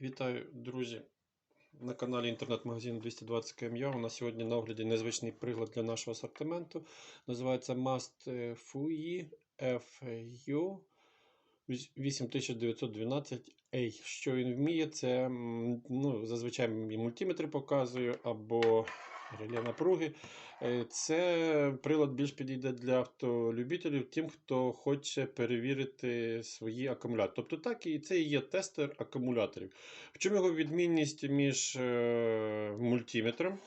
Вітаю, друзі! На каналі інтернет-магазину 220 КМЯ. У нас сьогодні на огляді незвичний приклад для нашого асортименту. Називається Mast Fui FU 8912A. Що він вміє? Це ну, зазвичай мультиметри показую або реле напруги. Е, Це прилад більш підійде для автолюбителів, тим, хто хоче перевірити свої акумулятори. Тобто так, і це і є тестер акумуляторів. В чому його відмінність між е, мультиметром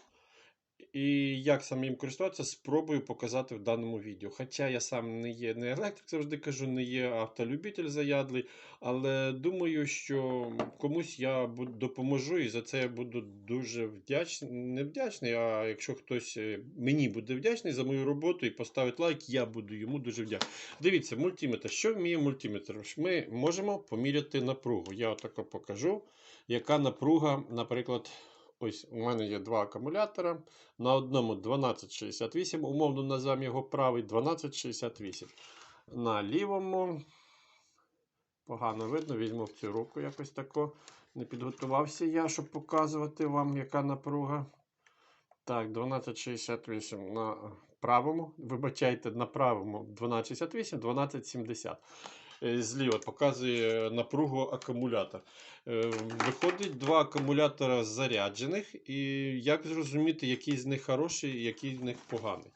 і як саме їм користуватися, спробую показати в даному відео. Хоча я сам не є не електрик, завжди кажу, не є автолюбитель заядлий, але думаю, що комусь я допоможу і за це я буду дуже вдячний. Не вдячний, а якщо хтось е, мені буде вдячний за мою роботу і поставить лайк, я буду йому дуже вдячний. Дивіться, мультиметр. Що вміє мультиметр? Ми можемо поміряти напругу. Я отако покажу, яка напруга, наприклад. Ось у мене є два акумулятора. На одному 1268, умовно назвемо його правий 1268. На лівому погано видно, візьму в цю руку якось тако. Не підготувався я, щоб показувати вам, яка напруга. Так, 1268 на правому. Вибачайте, на правому 1268, 1270. Е, Зліва показує напругу акумулятор. Е, Виходить два акумулятора заряджених, і як зрозуміти, який з них хороший, який з них поганий.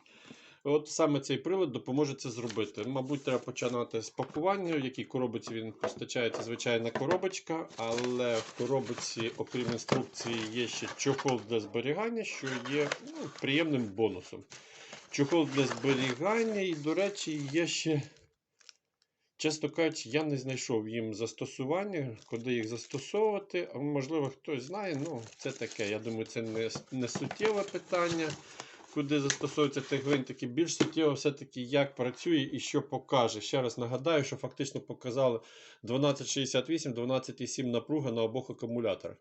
От саме цей прилад допоможе це зробити. Мабуть, треба починати з пакування, в якій коробці він постачається звичайна коробочка, але в коробці, окрім інструкції, є ще чохол для зберігання, що є ну, приємним бонусом. Чохол для зберігання, і, до речі, є ще. Чесно кажучи, я не знайшов їм застосування, куди їх застосовувати. А можливо, хтось знає. Ну, це таке. Я думаю, це не, не суттєве питання, куди застосовуються ті гвинтики. Більш суттєво все-таки, як працює і що покаже. Ще раз нагадаю, що фактично показали 1268, 12,7 напруга на обох акумуляторах.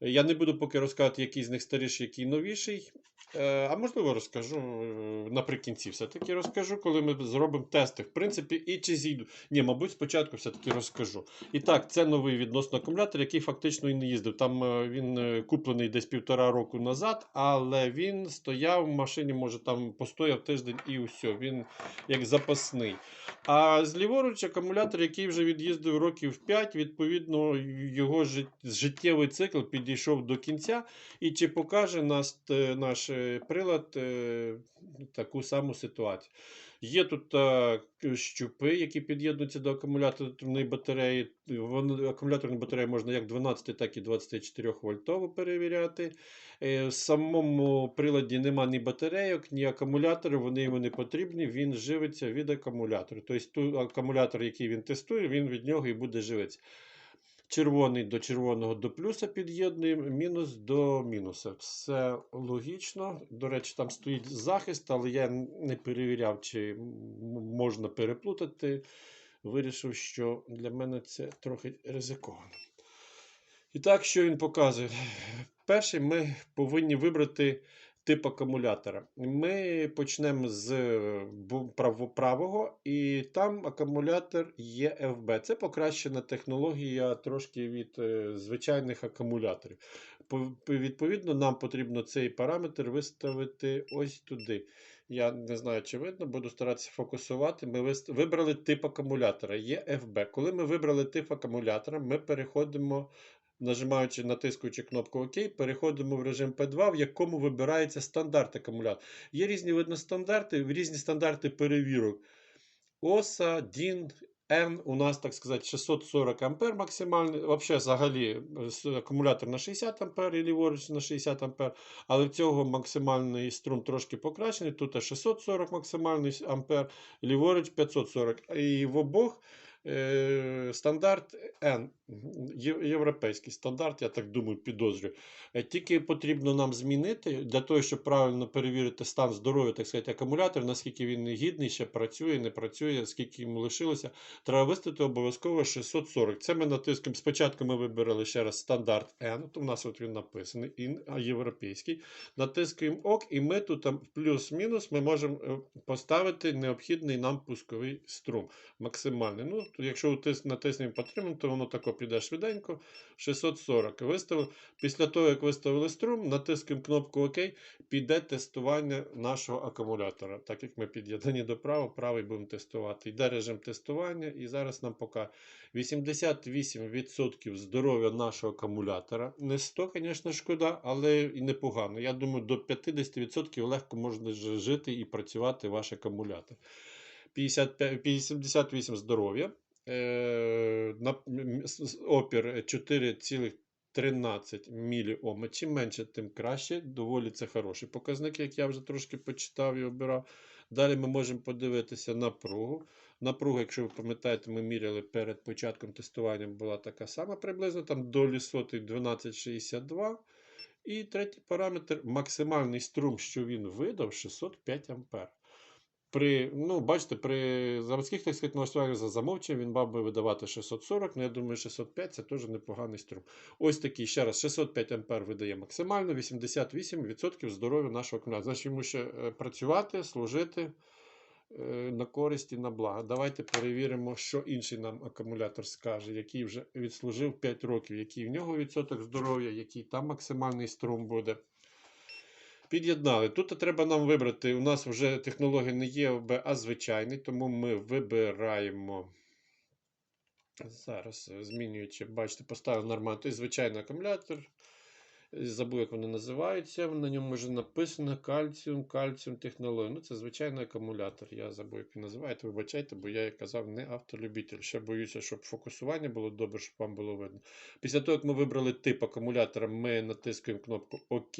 Я не буду поки розказувати, який з них старіший, який новіший. Е, А можливо, розкажу е, наприкінці. Все-таки розкажу, коли ми зробимо тести. В принципі, і чи зійду. Ні, мабуть, спочатку все-таки розкажу. І так, це новий відносно акумулятор, який фактично і не їздив. Там е, він куплений десь півтора року назад, але він стояв в машині, може там постояв тиждень і все. Він як запасний. А зліворуч акумулятор, який вже від'їздив років 5, відповідно, його життєвий цикл підійшов до кінця. І чи покаже нас е, наш е, прилад е, таку саму ситуацію? Є тут к- щупи, які під'єднуються до акумуляторної батареї. Вони, акумуляторні батареї можна як 12, так і 24 вольтово перевіряти. В самому приладі нема ні батарейок, ні акумуляторів, вони йому не потрібні, він живиться від акумулятора. Тобто акумулятор, який він тестує, він від нього і буде живитися. Червоний до червоного до плюса під'єднуємо, мінус до мінуса. Все логічно. До речі, там стоїть захист, але я не перевіряв, чи можна переплутати. Вирішив, що для мене це трохи ризиковано. І так, що він показує? Перший ми повинні вибрати тип акумулятора. Ми почнемо з правого, і там акумулятор є FB. Це покращена технологія трошки від е, звичайних акумуляторів. Відповідно, нам потрібно цей параметр виставити ось туди. Я не знаю, чи видно, буду старатися фокусувати. Ми вибрали тип акумулятора, є FB. Коли ми вибрали тип акумулятора, ми переходимо нажимаючи, натискуючи кнопку ОК, переходимо в режим P2, в якому вибирається стандарт акумулятора. Є різні видно стандарти, різні стандарти перевірок. OSA, DIN, N у нас, так сказати, 640 ампер максимальний. Взагалі, взагалі, акумулятор на 60 ампер і ліворуч на 60 ампер. Але в цього максимальний струм трошки покращений. Тут 640 максимальний ампер, ліворуч 540. І в обох стандарт N, європейський стандарт, я так думаю, підозрюю. Е, Тільки потрібно нам змінити для того, щоб правильно перевірити стан здоров'я, так сказати, акумулятора, наскільки він гідний, ще працює, не працює, скільки йому лишилося. Треба виставити обов'язково 640. Це ми натискаємо. Спочатку ми вибирали ще раз стандарт N, от у нас от він написаний, а, європейський. Натискаємо ОК, і ми тут плюс-мінус ми можемо е, поставити необхідний нам пусковий струм максимальний. Ну, то якщо натиснемо підтримуємо, то воно тако піде швиденько. 640 виставив. Після того, як виставили струм, натискаємо кнопку ОК, піде тестування нашого акумулятора. Так як ми під'єднані до правого, правий будемо тестувати. Йде режим тестування, і зараз нам поки 88% здоров'я нашого акумулятора. Не 100, звісно, шкода, але і непогано. Я думаю, до 50% легко можна жити і працювати ваш акумулятор. 55, 88 здоров'я. Е, опір 4,13 міліома. Чим менше, тим краще. Доволі це хороший показник, як я вже трошки почитав і обирав. Далі ми можемо подивитися напругу. Напруга, якщо ви пам'ятаєте, ми міряли перед початком тестування, була така сама приблизно, там долі сотих 12,62. І третій параметр максимальний струм, що він видав, 605 А. При, ну, бачите, при заводських так сказати, налаштуваннях за замовченням він мав би видавати 640, але я думаю, 605 це теж непоганий струм. Ось такий, ще раз, 605 А видає максимально, 88% здоров'я нашого акумулятора. Значить, йому ще е, працювати, служити е, на користь і на благо. Давайте перевіримо, що інший нам акумулятор скаже, який вже відслужив 5 років, який в нього відсоток здоров'я, який там максимальний струм буде. Під'єднали. Тут треба нам вибрати. У нас вже технологія не ЄОБ, а звичайний, тому ми вибираємо. Зараз е, змінюючи, бачите, поставив нормально. Тобто звичайний акумулятор. Забув, як вони називаються. На ньому вже написано кальціум, кальціум технологія. Ну, це звичайний акумулятор. Я забув, як він називається. Вибачайте, бо я, як казав, не автолюбитель. Ще боюся, щоб фокусування було добре, щоб вам було видно. Після того, як ми вибрали тип акумулятора, ми натискаємо кнопку ОК.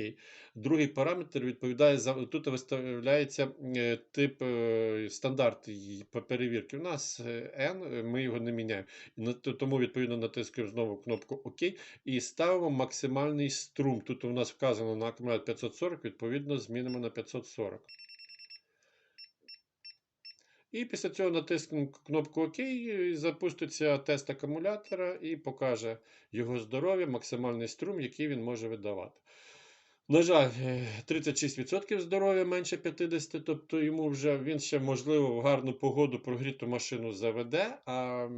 Другий параметр відповідає за тут виставляється е, тип е, стандарт перевірки. У нас е, N, ми його не міняємо. Тому відповідно натискаємо знову кнопку ОК і ставимо максимальний струм. Тут у нас вказано на акумулятор 540, відповідно, змінимо на 540. І після цього натиснемо кнопку ОК, і запуститься тест акумулятора і покаже його здоров'я, максимальний струм, який він може видавати. На жаль, е, 36% здоров'я менше 50, тобто йому вже він ще, можливо, в гарну погоду прогріту машину заведе, а,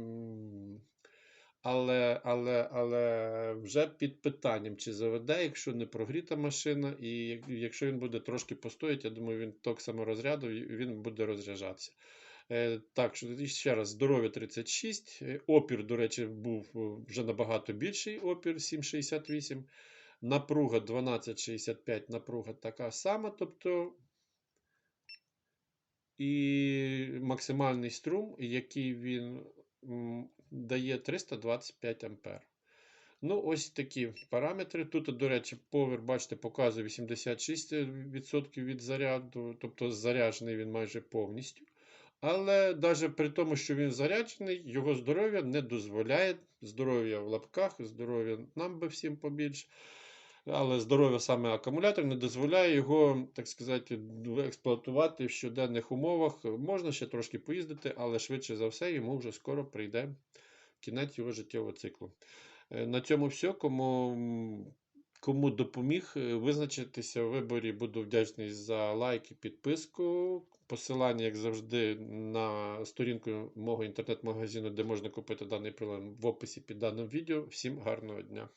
але, але, але вже під питанням, чи заведе, якщо не прогріта машина, і якщо він буде трошки постояти, я думаю, він ток саморозряду, він буде розряджатися. Е, Так, що ще раз, здоров'я 36. е, Опір, до речі, був е, вже набагато більший опір 7,68. Напруга 12,65, напруга така сама. Тобто і максимальний струм, який він дає 325 ампер. Ну, ось такі параметри. Тут, до речі, повер, бачите, показує 86% від заряду, тобто заряджений він майже повністю. Але навіть при тому, що він заряджений, його здоров'я не дозволяє. Здоров'я в лапках, здоров'я нам би всім побільше. Але здоров'я саме акумулятор не дозволяє його, так сказати, експлуатувати в щоденних умовах. Можна ще трошки поїздити, але швидше за все йому вже скоро прийде кінець його життєвого циклу. Е, На цьому все. Кому, кому допоміг е, визначитися в виборі, буду вдячний за лайк і підписку. Посилання, як завжди, на сторінку мого інтернет-магазину, де можна купити даний прилад в описі під даним відео. Всім гарного дня!